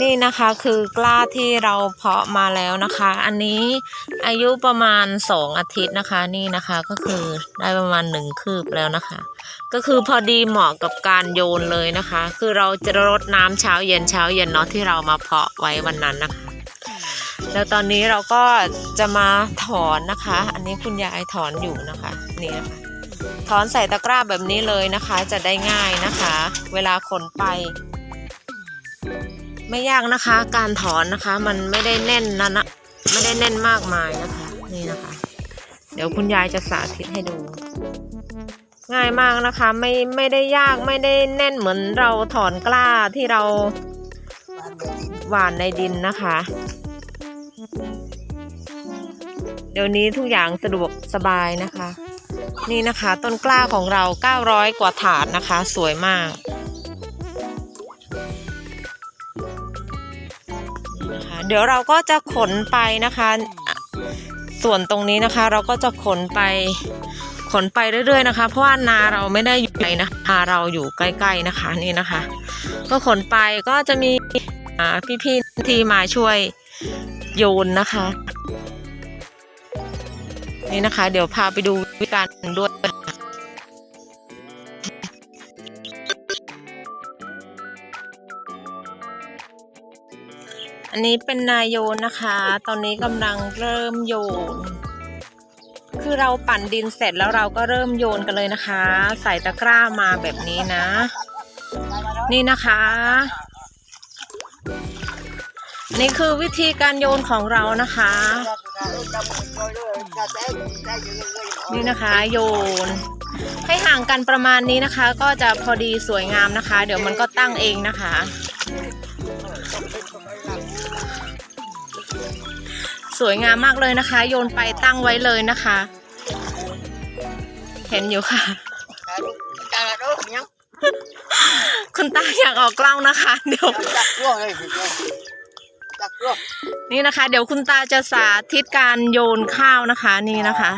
นี่นะคะคือกล้าที่เราเพาะมาแล้วนะคะ อันนี้อายุประมาณสองอาทิตย์นะคะนี่นะคะก็คือได้ประมาณหนึ่งคืบแล้วนะคะ ก็คือพอดีเหมาะกับการโยนเลยนะคะ คือเราจะรดน้ำเช้าเย็นเช้าเย็นเนาะที่เรามาเพาะไว้วันนั้นนะคะ แล้วตอนนี้เราก็จะมาถอนนะคะ อันนี้คุณยายถอนอยู่นะคะนี่นะคะถอนใส่ตะกร้าแบบนี้เลยนะคะ จะได้ง่ายนะคะ เวลาขนไป ไม่ยากนะคะ การถอนนะคะ มันไม่ได้แน่นนะนะไม่ได้แน่นมากมายนะคะ นี่นะคะ เดี๋ยวคุณยายจะสาธิตให้ดู ง่ายมากนะคะ ไม่ไม่ได้ยากไม่ได้แน่นเหมือนเราถอนกล้าที่เราหว่านในดินนะคะ เดี๋ยวนี้ทุกอย่างสะดวกสบายนะคะ นี่นะคะ ต้นกล้าของเรา 900 กว่าถาดนะคะ สวยมาก เดี๋ยวเราก็จะขนไปนะคะ ส่วนตรงนี้นะคะเราก็จะขนไปขนไปเรื่อยๆนะคะ เพราะว่านาเราไม่ได้อยู่ไกลนะนาเราอยู่ใกล้ ๆนะคะนี่นะคะ ก็ขนไปก็จะมีพี่ๆที่มาช่วยโยนนะคะ นี่นะคะ เดี๋ยวพาไปดูวิธีการด้วย อันนี้เป็นนายโยนนะคะ ตอนนี้กำลังเริ่มโยน คือเราปั่นดินเสร็จแล้วเราก็เริ่มโยนกันเลยนะคะ ใส่ตะกร้ามาแบบนี้นะ นี่นะคะ นี่คือวิธีการโยนของเรานะคะ นี่นะคะโยน ให้ห่างกันประมาณนี้นะคะ ก็จะพอดีสวยงามนะคะ เดี๋ยวมันก็ตั้งเองนะคะ สวยงามมากเลยนะคะ โยนไปตั้งไว้เลยนะคะ เห็นอยู่ค่ะ คุณตาอยากออกกล้องนะคะ เดี๋ยว นี่นะคะ เดี๋ยวคุณตาจะสาธิตการโยนข้าวนะคะ นี่นะคะ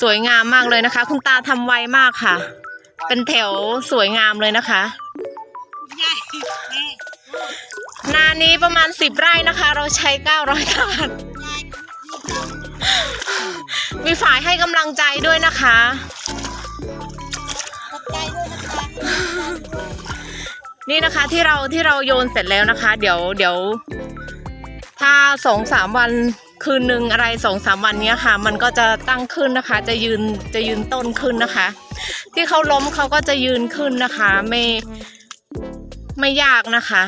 สวยงามมากเลยนะคะ คุณตาทำไวมากค่ะ เป็นแถวสวยงามเลยนะคะนานี้ประมาณสิบไร่นะคะ เราใช้เก้าร้อยถาด มีฝ่ายให้กำลังใจด้วยนะคะนี่นะคะที่เราที่เราโยนเสร็จแล้วนะคะ เดี๋ยวเดี๋ยว ถ้าสองสามวันคืนหนึ่งอะไรสองสามวันเนี้ยค่ะ มันก็จะตั้งขึ้นนะคะ จะยืนจะยืนต้นขึ้นนะคะ ที่เขาล้มเขาก็จะยืนขึ้นนะคะ ไม่ไม่ยากนะคะ